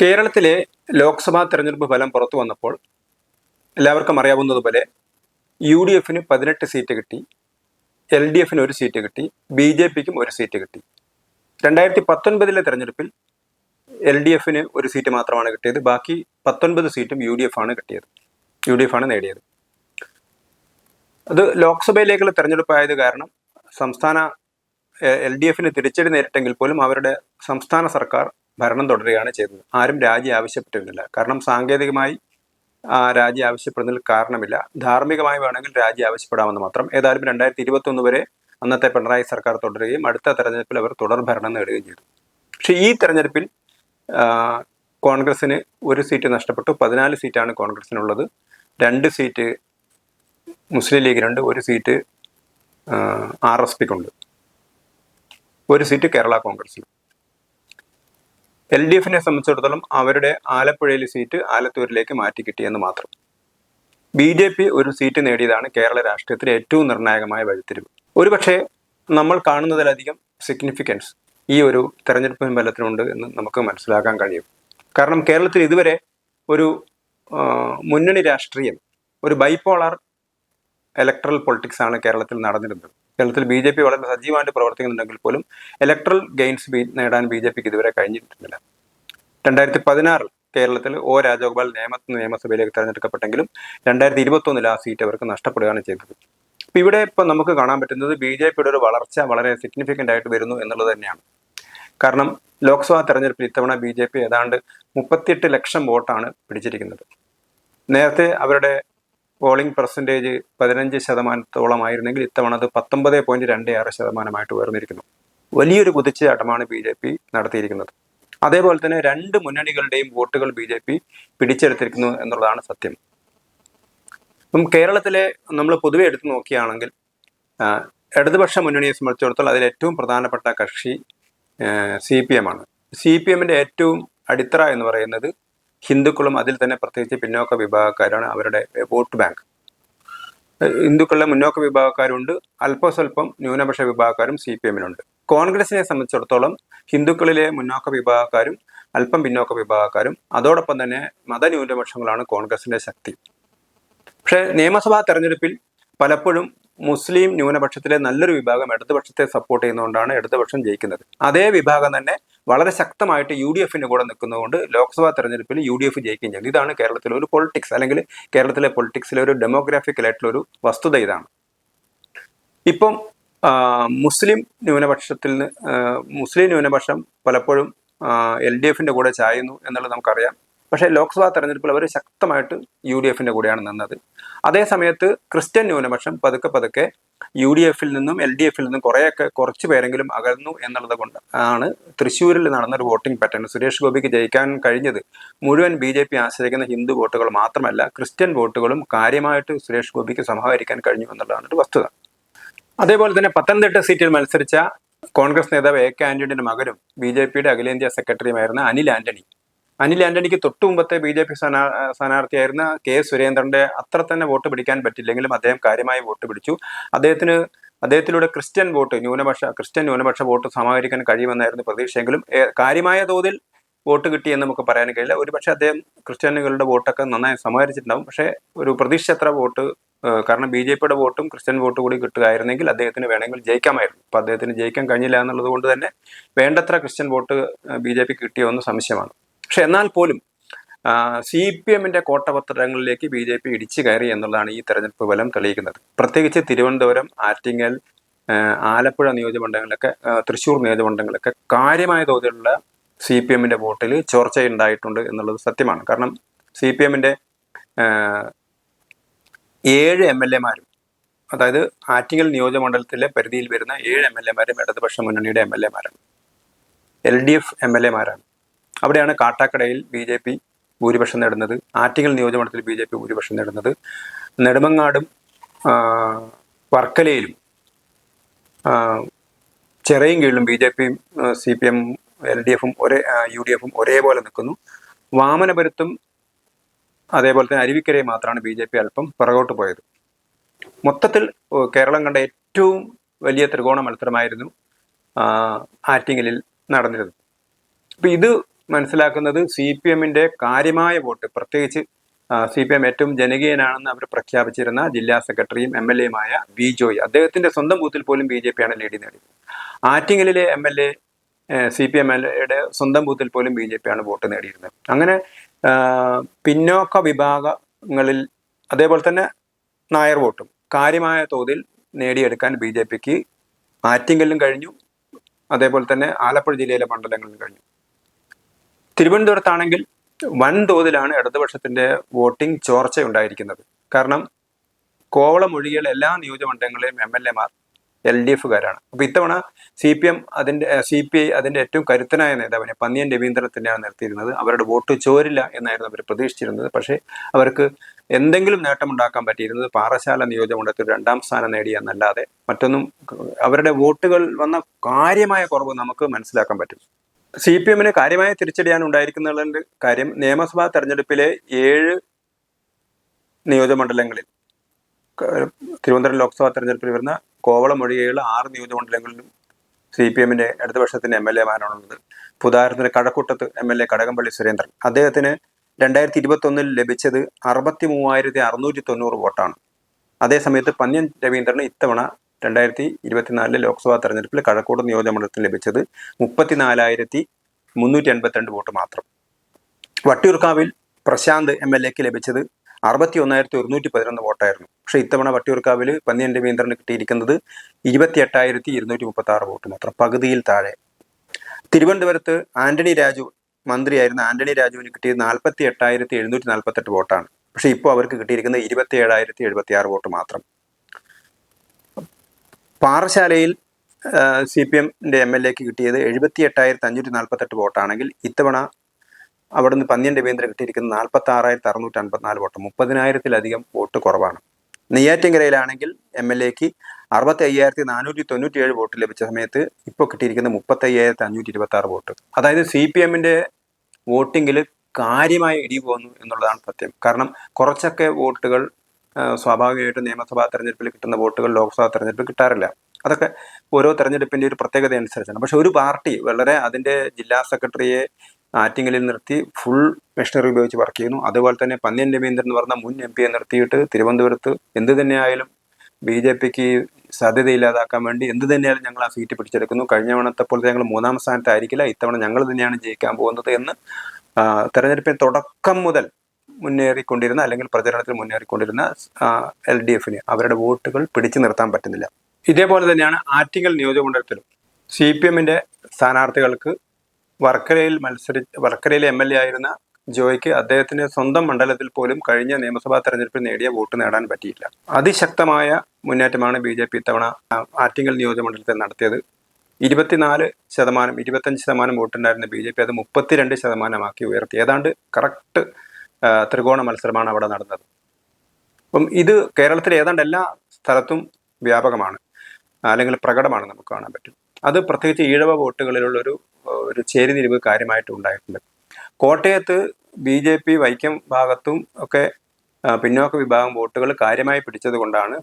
കേരളത്തിലെ ലോക്സഭാ തെരഞ്ഞെടുപ്പ് ഫലം പുറത്തു വന്നപ്പോൾ എല്ലാവർക്കും അറിയാവുന്നതുപോലെ യു ഡി എഫിന് പതിനെട്ട് സീറ്റ് കിട്ടി എൽ ഡി എഫിന് ഒരു സീറ്റ് കിട്ടി ബി ജെ പിക്കും ഒരു സീറ്റ് കിട്ടി. രണ്ടായിരത്തി പത്തൊൻപതിലെ തെരഞ്ഞെടുപ്പിൽ എൽ ഡി എഫിന് ഒരു സീറ്റ് മാത്രമാണ് കിട്ടിയത് ബാക്കി പത്തൊൻപത് സീറ്റും യു ഡി എഫ് ആണ് കിട്ടിയത് യു ഡി എഫ് ആണ് നേടിയത്. അത് ലോക്സഭയിലേക്കുള്ള തെരഞ്ഞെടുപ്പായത് കാരണം സംസ്ഥാന എൽ ഡി എഫിന് തിരിച്ചടി നേരിട്ടെങ്കിൽ പോലും അവരുടെ സംസ്ഥാന സർക്കാർ ഭരണം തുടരുകയാണ് ചെയ്തത്. ആരും രാജി ആവശ്യപ്പെട്ടിരുന്നില്ല. കാരണം സാങ്കേതികമായി രാജി ആവശ്യപ്പെടുന്നതിൽ കാരണമില്ല. ധാർമ്മികമായി വേണമെങ്കിൽ രാജി ആവശ്യപ്പെടാമെന്ന് മാത്രം. ഏതായാലും രണ്ടായിരത്തി ഇരുപത്തൊന്ന് വരെ അന്നത്തെ പിണറായി സർക്കാർ തുടരുകയും അടുത്ത തെരഞ്ഞെടുപ്പിൽ അവർ തുടർ ഭരണം നേടുകയും ചെയ്തു. പക്ഷേ ഈ തെരഞ്ഞെടുപ്പിൽ കോൺഗ്രസിന് ഒരു സീറ്റ് നഷ്ടപ്പെട്ടു. പതിനാല് സീറ്റാണ് കോൺഗ്രസിനുള്ളത് രണ്ട് സീറ്റ് മുസ്ലിം ലീഗിനുണ്ട് ഒരു സീറ്റ് ആർ എസ് പിക്കുണ്ട് ഒരു സീറ്റ് കേരള കോൺഗ്രസിന് എൽ ഡി എഫിനെ സംബന്ധിച്ചിടത്തോളം അവരുടെ ആലപ്പുഴയിലെ സീറ്റ് ആലത്തൂരിലേക്ക് മാറ്റി കിട്ടിയെന്ന് മാത്രം. ബി ജെ പി ഒരു സീറ്റ് നേടിയതാണ് കേരള രാഷ്ട്രീയത്തിൽ ഏറ്റവും നിർണായകമായ വഴിത്തിരിവ്. ഒരുപക്ഷെ നമ്മൾ കാണുന്നതിലധികം സിഗ്നിഫിക്കൻസ് ഈ ഒരു തെരഞ്ഞെടുപ്പ് ബലത്തിനുണ്ട് എന്ന് നമുക്ക് മനസ്സിലാക്കാൻ കഴിയും. കാരണം കേരളത്തിൽ ഇതുവരെ ഒരു മുന്നണി രാഷ്ട്രീയം ഒരു ബൈപോളാർ ഇലക്ട്രൽ പൊളിറ്റിക്സ് ആണ് കേരളത്തിൽ നടന്നിരുന്നത്. കേരളത്തിൽ ബി ജെ പി വളരെ സജീവമായിട്ട് പ്രവർത്തിക്കുന്നുണ്ടെങ്കിൽ പോലും ഇലക്ട്രൽ ഗെയിൻസ് നേടാൻ ബി ജെ പിക്ക് ഇതുവരെ കഴിഞ്ഞിട്ടില്ല. രണ്ടായിരത്തി പതിനാറിൽ കേരളത്തിൽ ഒ രാജഗോപാൽ നിയമ നിയമസഭയിലേക്ക് തെരഞ്ഞെടുക്കപ്പെട്ടെങ്കിലും രണ്ടായിരത്തി ഇരുപത്തൊന്നിൽ ആ സീറ്റ് അവർക്ക് നഷ്ടപ്പെടുകയാണ് ചെയ്തത്. അപ്പൊ ഇവിടെ ഇപ്പൊ നമുക്ക് കാണാൻ പറ്റുന്നത് ബി ജെ പിയുടെ ഒരു വളർച്ച വളരെ സിഗ്നിഫിക്കന്റ് ആയിട്ട് വരുന്നു എന്നുള്ളത് തന്നെയാണ്. കാരണം ലോക്സഭാ തെരഞ്ഞെടുപ്പിൽ ഇത്തവണ ബി ജെ പി ഏതാണ്ട് മുപ്പത്തിയെട്ട് ലക്ഷം വോട്ടാണ് പിടിച്ചിരിക്കുന്നത്. നേരത്തെ അവരുടെ പോളിംഗ് പെർസെന്റേജ് പതിനഞ്ച് ശതമാനത്തോളമായിരുന്നെങ്കിൽ ഇത്തവണ അത് പത്തൊമ്പത് പോയിന്റ് രണ്ട് ആറ് ശതമാനമായിട്ട് ഉയർന്നിരിക്കുന്നു. വലിയൊരു കുതിച്ചുചാട്ടമാണ് ബി ജെ പി നടത്തിയിരിക്കുന്നത്. അതേപോലെ തന്നെ രണ്ട് മുന്നണികളുടെയും വോട്ടുകൾ ബി ജെ പി പിടിച്ചെടുത്തിരിക്കുന്നു എന്നുള്ളതാണ് സത്യം. അപ്പം കേരളത്തിലെ നമ്മൾ പൊതുവെ എടുത്തു നോക്കിയാണെങ്കിൽ ഇടതുപക്ഷ മുന്നണിയെ സംബന്ധിച്ചിടത്തോളം അതിൽ ഏറ്റവും പ്രധാനപ്പെട്ട കക്ഷി സി പി എം ആണ്. സി പി എമ്മിന്റെ ഏറ്റവും അടിത്തറ എന്ന് പറയുന്നത് ഹിന്ദുക്കളും അതിൽ തന്നെ പ്രത്യേകിച്ച് പിന്നോക്ക വിഭാഗക്കാരാണ് അവരുടെ വോട്ട് ബാങ്ക്. ഹിന്ദുക്കളിലെ മുന്നോക്ക വിഭാഗക്കാരുണ്ട്. അല്പസ്വല്പം ന്യൂനപക്ഷ വിഭാഗക്കാരും സി പി എമ്മിനുണ്ട്. കോൺഗ്രസിനെ സംബന്ധിച്ചിടത്തോളം ഹിന്ദുക്കളിലെ മുന്നോക്ക വിഭാഗക്കാരും അല്പം പിന്നോക്ക വിഭാഗക്കാരും അതോടൊപ്പം തന്നെ മതന്യൂനപക്ഷങ്ങളാണ് കോൺഗ്രസിന്റെ ശക്തി. പക്ഷേ നിയമസഭാ തെരഞ്ഞെടുപ്പിൽ പലപ്പോഴും മുസ്ലിം ന്യൂനപക്ഷത്തിലെ നല്ലൊരു വിഭാഗം ഇടതുപക്ഷത്തെ സപ്പോർട്ട് ചെയ്യുന്നതുകൊണ്ടാണ് ഇടതുപക്ഷം ജയിക്കുന്നത്. അതേ വിഭാഗം തന്നെ വളരെ ശക്തമായിട്ട് യു ഡി എഫിന്റെ കൂടെ നിൽക്കുന്നതുകൊണ്ട് ലോക്സഭാ തെരഞ്ഞെടുപ്പിൽ യു ഡി എഫ് ജയിക്കുകയും ചെയ്തു. ഇതാണ് കേരളത്തിലെ ഒരു പൊളിറ്റിക്സ് അല്ലെങ്കിൽ കേരളത്തിലെ പൊളിറ്റിക്സിലെ ഒരു ഡെമോഗ്രാഫിക്കൽ ആയിട്ടുള്ള ഒരു വസ്തുത ഇതാണ്. ഇപ്പം മുസ്ലിം ന്യൂനപക്ഷത്തിൽ മുസ്ലിം ന്യൂനപക്ഷം പലപ്പോഴും എൽ ഡി എഫിന്റെ കൂടെ ചായുന്നു എന്നുള്ളത് നമുക്കറിയാം. പക്ഷേ ലോക്സഭാ തെരഞ്ഞെടുപ്പിൽ അവർ ശക്തമായിട്ട് യു ഡി എഫിന്റെ കൂടെയാണ് നിന്നത്. അതേസമയത്ത് ക്രിസ്ത്യൻ ന്യൂനപക്ഷം പതുക്കെ പതുക്കെ യു ഡി എഫിൽ നിന്നും എൽ ഡി എഫിൽ നിന്നും കുറേയൊക്കെ കുറച്ച് പേരെങ്കിലും അകന്നു എന്നുള്ളത് കൊണ്ട് ആണ് തൃശ്ശൂരിൽ നടന്നൊരു വോട്ടിംഗ് പാറ്റേൺ. സുരേഷ് ഗോപിക്ക് ജയിക്കാൻ കഴിഞ്ഞത് മുഴുവൻ ബി ജെ പി ആശ്രയിക്കുന്ന ഹിന്ദു വോട്ടുകൾ മാത്രമല്ല ക്രിസ്ത്യൻ വോട്ടുകളും കാര്യമായിട്ട് സുരേഷ് ഗോപിക്ക് സമാഹരിക്കാൻ കഴിഞ്ഞു എന്നുള്ളതാണ് ഒരു വസ്തുത. അതേപോലെ തന്നെ പത്തനംതിട്ട സീറ്റിൽ മത്സരിച്ച കോൺഗ്രസ് നേതാവ് എ കെ ആന്റണിയുടെ മകനും ബി ജെ പിയുടെ അഖിലേന്ത്യാ സെക്രട്ടറിയുമായിരുന്ന അനിൽ ആന്റണി അനിൽ ആന്റണിക്ക് തൊട്ടു മുമ്പത്തെ ബി ജെ പി സ്ഥാനാ സ്ഥാനാർത്ഥിയായിരുന്ന കെ സുരേന്ദ്രന്റെ അത്ര തന്നെ വോട്ട് പിടിക്കാൻ പറ്റില്ലെങ്കിലും അദ്ദേഹം കാര്യമായി വോട്ട് പിടിച്ചു. അദ്ദേഹത്തിന് അദ്ദേഹത്തിലൂടെ ക്രിസ്ത്യൻ വോട്ട് ന്യൂനപക്ഷ ക്രിസ്ത്യൻ ന്യൂനപക്ഷ വോട്ട് സമാഹരിക്കാൻ കഴിയുമെന്നായിരുന്നു പ്രതീക്ഷയെങ്കിലും കാര്യമായ തോതിൽ വോട്ട് കിട്ടിയെന്ന് നമുക്ക് പറയാൻ കഴിയില്ല. ഒരുപക്ഷെ അദ്ദേഹം ക്രിസ്ത്യാനികളുടെ വോട്ടൊക്കെ നന്നായി സമാഹരിച്ചിട്ടുണ്ടാവും. പക്ഷേ ഒരു പ്രതീക്ഷ എത്ര വോട്ട് കാരണം ബി ജെ പിയുടെ വോട്ടും ക്രിസ്ത്യൻ വോട്ട് കൂടി കിട്ടുകയായിരുന്നെങ്കിൽ അദ്ദേഹത്തിന് വേണമെങ്കിൽ ജയിക്കാമായിരുന്നു. അപ്പൊ അദ്ദേഹത്തിന് ജയിക്കാൻ കഴിഞ്ഞില്ല എന്നുള്ളത് കൊണ്ട് തന്നെ വേണ്ടത്ര Christian vote B J P കിട്ടിയോ എന്ന് സംശയമാണ്. പക്ഷെ എന്നാൽ പോലും സി പി എമ്മിന്റെ കോട്ടപത്രങ്ങളിലേക്ക് ബി ജെ പി ഇടിച്ചു കയറി എന്നുള്ളതാണ് ഈ തെരഞ്ഞെടുപ്പ് ഫലം തെളിയിക്കുന്നത്. പ്രത്യേകിച്ച് തിരുവനന്തപുരം ആറ്റിങ്ങൽ ആലപ്പുഴ നിയോജകമണ്ഡലങ്ങളിലൊക്കെ തൃശ്ശൂർ നിയോജകമണ്ഡലങ്ങളിലൊക്കെ കാര്യമായ തോതിലുള്ള സി പി എമ്മിന്റെ വോട്ടിൽ ചോർച്ചയുണ്ടായിട്ടുണ്ട് എന്നുള്ളത് സത്യമാണ്. കാരണം സി പി എമ്മിന്റെ ഏഴ് എം എൽ എമാരും അതായത് ആറ്റിങ്ങൽ നിയോജകമണ്ഡലത്തിലെ പരിധിയിൽ വരുന്ന ഏഴ് എം എൽ എമാരും ഇടതുപക്ഷ മുന്നണിയുടെ M L എമാരാണ് L D F M L എമാരാണ് അവിടെയാണ് കാട്ടാക്കടയിൽ ബി ജെ പി ഭൂരിപക്ഷം നേടുന്നത്. ആറ്റിങ്ങൽ നിയോജകമണ്ഡലത്തിൽ ബി ജെ പി ഭൂരിപക്ഷം നേടുന്നത്. നെടുമങ്ങാടും വർക്കലയിലും ചെറിയ കീഴിലും ബി ജെ പിയും C P M L D എഫും ഒരേ യു ഡി എഫും ഒരേപോലെ നിൽക്കുന്നു. വാമനപുരത്തും അതേപോലെ തന്നെ അരുവിക്കരയും മാത്രമാണ് ബി ജെ പി അല്പം പുറകോട്ട് പോയത്. മൊത്തത്തിൽ കേരളം കണ്ട ഏറ്റവും വലിയ ത്രികോണ മത്സരമായിരുന്നു ആറ്റിങ്ങലിൽ നടന്നിരുന്നത്. അപ്പം ഇത് മനസ്സിലാക്കുന്നത് സി പി എമ്മിന്റെ കാര്യമായ വോട്ട്. പ്രത്യേകിച്ച് സി പി എം ഏറ്റവും ജനകീയനാണെന്ന് അവർ പ്രഖ്യാപിച്ചിരുന്ന ജില്ലാ സെക്രട്ടറിയും എം എൽ എയുമായ വി ജോയ്. അദ്ദേഹത്തിന്റെ സ്വന്തം ബൂത്തിൽ പോലും ബി ജെ പി ആണ് ലീഡ് നേടിയത്. ആറ്റിങ്ങലിലെ M L A C P M L എയുടെ സ്വന്തം ബൂത്തിൽ പോലും ബി ജെ പി ആണ് വോട്ട് നേടിയിരുന്നത്. അങ്ങനെ പിന്നോക്ക വിഭാഗങ്ങളിൽ അതേപോലെ തന്നെ നായർ വോട്ടും കാര്യമായ തോതിൽ നേടിയെടുക്കാൻ ബി ജെ പിക്ക് ആറ്റിങ്ങലിലും കഴിഞ്ഞു. അതേപോലെ തന്നെ ആലപ്പുഴ ജില്ലയിലെ മണ്ഡലങ്ങളിലും കഴിഞ്ഞു. തിരുവനന്തപുരത്താണെങ്കിൽ വൻതോതിലാണ് ഇടതുപക്ഷത്തിന്റെ വോട്ടിംഗ് ചോർച്ച ഉണ്ടായിരിക്കുന്നത് കാരണം കോവളം ഒഴികെയുള്ള എല്ലാ നിയോജകമണ്ഡലങ്ങളിലെയും എം എൽ എമാർ എൽ ഡി എഫുകാരാണ്. അപ്പൊ ഇത്തവണ സി പി എം അതിന്റെ സി പി ഐ അതിന്റെ ഏറ്റവും കരുത്തനായ നേതാവിനെ പന്നിയൻ തന്നെയാണ് നിർത്തിയിരുന്നത്. അവരുടെ വോട്ട് ചോരില്ല എന്നായിരുന്നു അവർ പ്രതീക്ഷിച്ചിരുന്നത്. പക്ഷേ അവർക്ക് എന്തെങ്കിലും നേട്ടമുണ്ടാക്കാൻ പറ്റിയിരുന്നത് പാറശാല നിയോജകമണ്ഡലത്തിൽ രണ്ടാം സ്ഥാനം നേടി എന്നല്ലാതെ മറ്റൊന്നും അവരുടെ വോട്ടുകൾ വന്ന കാര്യമായ കുറവ് നമുക്ക് മനസ്സിലാക്കാൻ പറ്റും. സി പി എമ്മിന് കാര്യമായ തിരിച്ചടിയാണ് ഉണ്ടായിരിക്കുന്നതിന്റെ കാര്യം നിയമസഭാ തെരഞ്ഞെടുപ്പിലെ ഏഴ് നിയോജകമണ്ഡലങ്ങളിൽ തിരുവനന്തപുരം ലോക്സഭാ തെരഞ്ഞെടുപ്പിൽ വരുന്ന കോവളം ഒഴികെയുള്ള ആറ് നിയോജകമണ്ഡലങ്ങളിലും സി പി എമ്മിന്റെ ഇടതുപക്ഷത്തിന്റെ എം എൽ എമാരാണുള്ളത്. ഉദാഹരണത്തിന് കഴക്കൂട്ടത്ത് M L A Kadakampally Surendran. അദ്ദേഹത്തിന് രണ്ടായിരത്തി ഇരുപത്തി ഒന്നിൽ ലഭിച്ചത് അറുപത്തി മൂവായിരത്തി അറുന്നൂറ്റി തൊണ്ണൂറ് വോട്ടാണ്. അതേസമയത്ത് പന്ന്യൻ രവീന്ദ്രന് ഇത്തവണ രണ്ടായിരത്തി ഇരുപത്തിനാലിലെ ലോക്സഭാ തെരഞ്ഞെടുപ്പിൽ കഴക്കൂട് നിയോജകമണ്ഡലത്തിൽ ലഭിച്ചത് മുപ്പത്തിനാലായിരത്തി മുന്നൂറ്റി എൺപത്തിരണ്ട് വോട്ട് മാത്രം. വട്ടിയൂർക്കാവിൽ പ്രശാന്ത് എം എൽ എക്ക് ലഭിച്ചത് അറുപത്തി ഒന്നായിരത്തി ഒരുന്നൂറ്റി പതിനൊന്ന് വോട്ടായിരുന്നു. പക്ഷേ ഇത്തവണ വട്ടിയൂർക്കാവിൽ പന്നിയൻ രവീന്ദ്രന് കിട്ടിയിരിക്കുന്നത് ഇരുപത്തി എട്ടായിരത്തി ഇരുന്നൂറ്റി മുപ്പത്തി ആറ് വോട്ട് മാത്രം പകുതിയിൽ താഴെ. തിരുവനന്തപുരത്ത് ആന്റണി രാജു മന്ത്രിയായിരുന്ന ആന്റണി രാജുവിന് കിട്ടിയത് നാൽപ്പത്തി എട്ടായിരത്തി എഴുന്നൂറ്റി നാൽപ്പത്തെട്ട് വോട്ടാണ്. പക്ഷേ ഇപ്പോൾ അവർക്ക് കിട്ടിയിരിക്കുന്നത് ഇരുപത്തി ഏഴായിരത്തി എഴുപത്തി ആറ് വോട്ട് മാത്രം. പാറശാലയിൽ സി പി എമ്മിന്റെ എം എൽ എക്ക് കിട്ടിയത് എഴുപത്തി എട്ടായിരത്തി അഞ്ഞൂറ്റി നാൽപ്പത്തെട്ട് വോട്ടാണെങ്കിൽ ഇത്തവണ അവിടുന്ന് പന്ന്യൻ രവീന്ദ്രൻ കിട്ടിയിരിക്കുന്നത് നാൽപ്പത്തി ആറായിരത്തി അറുന്നൂറ്റി അൻപത്തിനാല് വോട്ട്. മുപ്പതിനായിരത്തിലധികം വോട്ട് കുറവാണ്. നെയ്യാറ്റിൻകരയിലാണെങ്കിൽ എം എൽ എക്ക് അറുപത്തി അയ്യായിരത്തി നാനൂറ്റി തൊണ്ണൂറ്റി ഏഴ് വോട്ട് ലഭിച്ച സമയത്ത് ഇപ്പോൾ കിട്ടിയിരിക്കുന്നത് മുപ്പത്തി അയ്യായിരത്തി അഞ്ഞൂറ്റി ഇരുപത്തി ആറ് വോട്ട്. അതായത് സി പി എമ്മിന്റെ വോട്ടിങ്ങിൽ കാര്യമായ ഇടിവ് പോകുന്നു എന്നുള്ളതാണ് സത്യം. കാരണം കുറച്ചൊക്കെ വോട്ടുകൾ സ്വാഭാവികമായിട്ടും നിയമസഭാ തെരഞ്ഞെടുപ്പിൽ കിട്ടുന്ന വോട്ടുകൾ ലോക്സഭാ തെരഞ്ഞെടുപ്പിൽ കിട്ടാറില്ല. അതൊക്കെ ഓരോ തെരഞ്ഞെടുപ്പിന്റെ ഒരു പ്രത്യേകത അനുസരിച്ചാണ്. പക്ഷെ ഒരു പാർട്ടി വളരെ അതിന്റെ ജില്ലാ സെക്രട്ടറിയെ ആറ്റിങ്ങലിൽ നിർത്തി ഫുൾ മെഷീനറി ഉപയോഗിച്ച് വർക്ക് ചെയ്യുന്നു. അതുപോലെ തന്നെ പന്ന്യൻ രവീന്ദ്രൻ എന്ന് പറഞ്ഞ മുൻ എം പിയെ നിർത്തിയിട്ട് തിരുവനന്തപുരത്ത് എന്ത് തന്നെയായാലും ബി ജെ പിക്ക് സാധ്യതയില്ലാതാക്കാൻ വേണ്ടി എന്ത് തന്നെയായാലും ഞങ്ങൾ ആ സീറ്റ് പിടിച്ചെടുക്കുന്നു. കഴിഞ്ഞ തവണത്തെ പോലെ ഞങ്ങൾ മൂന്നാം സ്ഥാനത്തായിരിക്കില്ല. ഇത്തവണ ഞങ്ങൾ തന്നെയാണ് ജയിക്കാൻ പോകുന്നത് എന്ന് തെരഞ്ഞെടുപ്പിന് തുടക്കം മുതൽ മുന്നേറിക്കൊണ്ടിരുന്ന അല്ലെങ്കിൽ പ്രചരണത്തിൽ മുന്നേറിക്കൊണ്ടിരുന്ന എൽ ഡി എഫിന് അവരുടെ വോട്ടുകൾ പിടിച്ചു നിർത്താൻ പറ്റുന്നില്ല. ഇതേപോലെ തന്നെയാണ് ആറ്റിങ്ങൽ നിയോജകമണ്ഡലത്തിലും. സി പി എമ്മിന്റെ സ്ഥാനാർത്ഥികൾക്ക് വർക്കരയിൽ മത്സരി വർക്കലയിലെ എം എൽ എ ആയിരുന്ന ജോയ്ക്ക് അദ്ദേഹത്തിന്റെ സ്വന്തം മണ്ഡലത്തിൽ പോലും കഴിഞ്ഞ നിയമസഭാ തെരഞ്ഞെടുപ്പിൽ നേടിയ വോട്ട് നേടാൻ പറ്റിയില്ല. അതിശക്തമായ മുന്നേറ്റമാണ് ബി ജെ പി ഇത്തവണ ആറ്റിങ്ങൽ നിയോജകമണ്ഡലത്തിൽ നടത്തിയത്. ഇരുപത്തിനാല് ശതമാനം ഇരുപത്തഞ്ച് ശതമാനം വോട്ടുണ്ടായിരുന്ന ബി ജെ പി അത് മുപ്പത്തിരണ്ട് ശതമാനമാക്കി ഉയർത്തി. ഏതാണ്ട് കറക്റ്റ് ത്രികോണ മത്സരമാണ് അവിടെ നടന്നത്. അപ്പം ഇത് കേരളത്തിലെ ഏതാണ്ട് എല്ലാ സ്ഥലത്തും വ്യാപകമാണ്. അല്ലെങ്കിൽ പ്രകടമാണ് നമുക്ക് കാണാൻ പറ്റും. അത് പ്രത്യേകിച്ച് ഈഴവ വോട്ടുകളിലുള്ള ഒരു ഒരു ചേരിതിരിവ് കാര്യമായിട്ട് ഉണ്ടായിട്ടുണ്ട്. കോട്ടയത്ത് ബി ജെ പി വൈക്കം ഭാഗത്തും ഒക്കെ പിന്നോക്ക വിഭാഗം വോട്ടുകൾ കാര്യമായി പിടിച്ചത് കൊണ്ടാണ്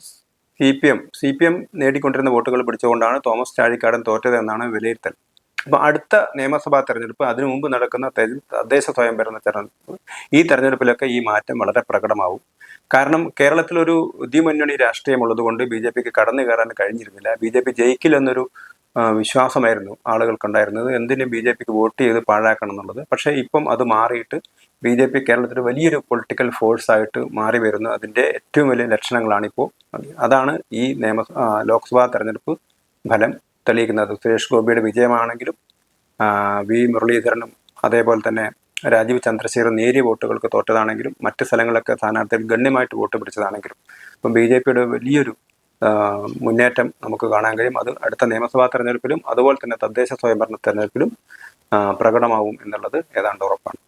C P M. C P M നേടിക്കൊണ്ടിരുന്ന വോട്ടുകൾ പിടിച്ചുകൊണ്ടാണ് തോമസ് ചാഴിക്കാടൻ തോറ്റത് എന്നാണ് വിലയിരുത്തൽ. അപ്പൊ അടുത്ത നിയമസഭാ തെരഞ്ഞെടുപ്പ് അതിനു മുമ്പ് നടക്കുന്ന തദ്ദേശ സ്വയംഭരണ തെരഞ്ഞെടുപ്പ്. ഈ തെരഞ്ഞെടുപ്പിലൊക്കെ ഈ മാറ്റം വളരെ പ്രകടമാവും. കാരണം കേരളത്തിലൊരു ദ്വിമുന്നണി രാഷ്ട്രീയം ഉള്ളതുകൊണ്ട് ബി ജെ പിക്ക് കടന്നു കയറാൻ കഴിഞ്ഞിരുന്നില്ല. ബി ജെ പി ജയിക്കില്ലെന്നൊരു വിശ്വാസമായിരുന്നു ആളുകൾക്കുണ്ടായിരുന്നത്. എന്തിനും ബി ജെ പിക്ക് വോട്ട് ചെയ്ത് പാഴാക്കണം എന്നുള്ളത്. പക്ഷേ ഇപ്പം അത് മാറിയിട്ട് ബി ജെ പി കേരളത്തിൽ വലിയൊരു പൊളിറ്റിക്കൽ ഫോഴ്സ് ആയിട്ട് മാറി വരുന്നു അതിന്റെ ഏറ്റവും വലിയ ലക്ഷണങ്ങളാണിപ്പോൾ. അതാണ് ഈ നിയമ ലോക്സഭാ തെരഞ്ഞെടുപ്പ് ഫലം. തെളിയിക്കുന്നത്. സുരേഷ് ഗോപിയുടെ വിജയമാണെങ്കിലും വി. മുരളീധരനും അതേപോലെ തന്നെ രാജീവ് ചന്ദ്രശേഖർ നേരിയ വോട്ടുകൾക്ക് തോറ്റതാണെങ്കിലും മറ്റ് സ്ഥലങ്ങളിലൊക്കെ സ്ഥാനാർത്ഥികൾ ഗണ്യമായിട്ട് വോട്ട് പിടിച്ചതാണെങ്കിലും ഇപ്പം ബി ജെ പിയുടെ വലിയൊരു മുന്നേറ്റം നമുക്ക് കാണാൻ കഴിയും. അത് അടുത്ത നിയമസഭാ തെരഞ്ഞെടുപ്പിലും അതുപോലെ തന്നെ തദ്ദേശ സ്വയംഭരണ തെരഞ്ഞെടുപ്പിലും പ്രകടമാവും എന്നുള്ളത് ഏതാണ്ട് ഉറപ്പാണ്.